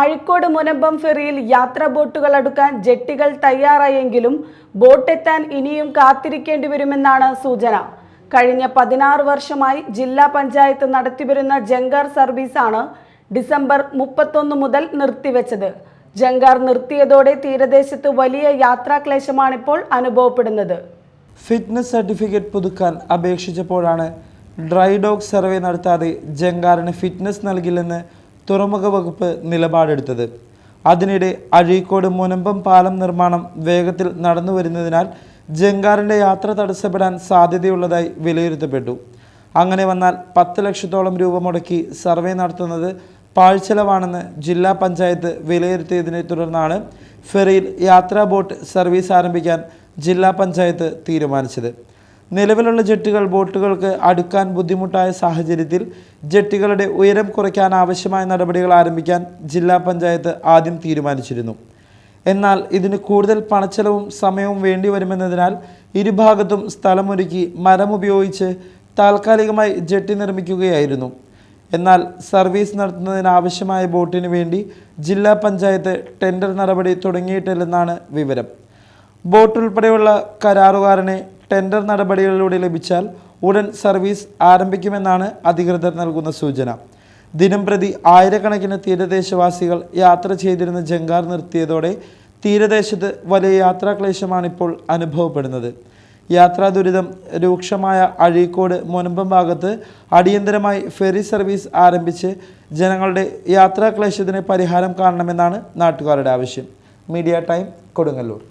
അഴിക്കോട് മുനമ്പം ഫെറിയിൽ യാത്രാ ബോട്ടുകൾ അടുക്കാൻ ജെട്ടികൾ തയ്യാറായെങ്കിലും ബോട്ടെത്താൻ ഇനിയും കാത്തിരിക്കേണ്ടി വരുമെന്നാണ് സൂചന. കഴിഞ്ഞ പതിനാറ് വർഷമായി ജില്ലാ പഞ്ചായത്ത് നടത്തിവരുന്ന ജങ്കാർ സർവീസാണ് ഡിസംബർ മുപ്പത്തൊന്ന് മുതൽ നിർത്തിവെച്ചത്. ജങ്കാർ നിർത്തിയതോടെ തീരദേശത്ത് വലിയ യാത്രാക്ലേശമാണിപ്പോൾ അനുഭവപ്പെടുന്നത്. ഫിറ്റ്നസ് സർട്ടിഫിക്കറ്റ് പുതുക്കാൻ അപേക്ഷിച്ചപ്പോഴാണ് ഡ്രൈ ഡോഗ് സർവേ നടത്താതെ ജങ്കാറിന് ഫിറ്റ്നസ് നൽകില്ലെന്ന് തുറമുഖ വകുപ്പ് നിലപാടെടുത്തത്. അതിനിടെ അഴീക്കോട് മുനമ്പം പാലം നിർമ്മാണം വേഗത്തിൽ നടന്നു വരുന്നതിനാൽ ജങ്കാറിന്റെ യാത്ര തടസ്സപ്പെടാൻ സാധ്യതയുള്ളതായി വിലയിരുത്തപ്പെട്ടു. അങ്ങനെ വന്നാൽ പത്ത് ലക്ഷത്തോളം രൂപ മുടക്കി സർവേ നടത്തുന്നത് പാഴ്ചെലവാണെന്ന് ജില്ലാ പഞ്ചായത്ത് വിലയിരുത്തിയതിനെ തുടർന്നാണ് ഫെറിയിൽ യാത്രാ ബോട്ട് സർവീസ് ആരംഭിക്കാൻ ജില്ലാ പഞ്ചായത്ത് തീരുമാനിച്ചത്. നിലവിലുള്ള ജെട്ടുകൾ ബോട്ടുകൾക്ക് അടുക്കാൻ ബുദ്ധിമുട്ടായ സാഹചര്യത്തിൽ ജെട്ടുകളുടെ ഉയരം കുറയ്ക്കാൻ ആവശ്യമായ നടപടികൾ ആരംഭിക്കാൻ ജില്ലാ പഞ്ചായത്ത് ആദ്യം തീരുമാനിച്ചിരുന്നു. എന്നാൽ ഇതിന് കൂടുതൽ പണച്ചെലവും സമയവും വേണ്ടിവരുമെന്നതിനാൽ ഇരുഭാഗത്തും സ്ഥലമൊരുക്കി മരം ഉപയോഗിച്ച് താൽക്കാലികമായി ജെട്ടി നിർമ്മിക്കുകയായിരുന്നു. എന്നാൽ സർവീസ് നടത്തുന്നതിനാവശ്യമായ ബോട്ടിന് വേണ്ടി ജില്ലാ പഞ്ചായത്ത് ടെൻഡർ നടപടി തുടങ്ങിയിട്ടില്ലെന്നാണ് വിവരം. ബോട്ടുൾപ്പെടെയുള്ള കരാറുകാരനെ ടെൻഡർ നടപടികളിലൂടെ ലഭിച്ചാൽ ഉടൻ സർവീസ് ആരംഭിക്കുമെന്നാണ് അധികൃതർ നൽകുന്ന സൂചന. ദിനം പ്രതി ആയിരക്കണക്കിന് തീരദേശവാസികൾ യാത്ര ചെയ്തിരുന്ന ജങ്കാർ നിർത്തിയതോടെ തീരദേശത്ത് വലിയ യാത്രാക്ലേശമാണ് ഇപ്പോൾ അനുഭവപ്പെടുന്നത്. യാത്രാ ദുരിതം രൂക്ഷമായ അഴീക്കോട് മുനമ്പം ഭാഗത്ത് അടിയന്തരമായി ഫെറി സർവീസ് ആരംഭിച്ച് ജനങ്ങളുടെ യാത്രാക്ലേശത്തിന് പരിഹാരം കാണണമെന്നാണ് നാട്ടുകാരുടെ ആവശ്യം. Media time Kodungallur.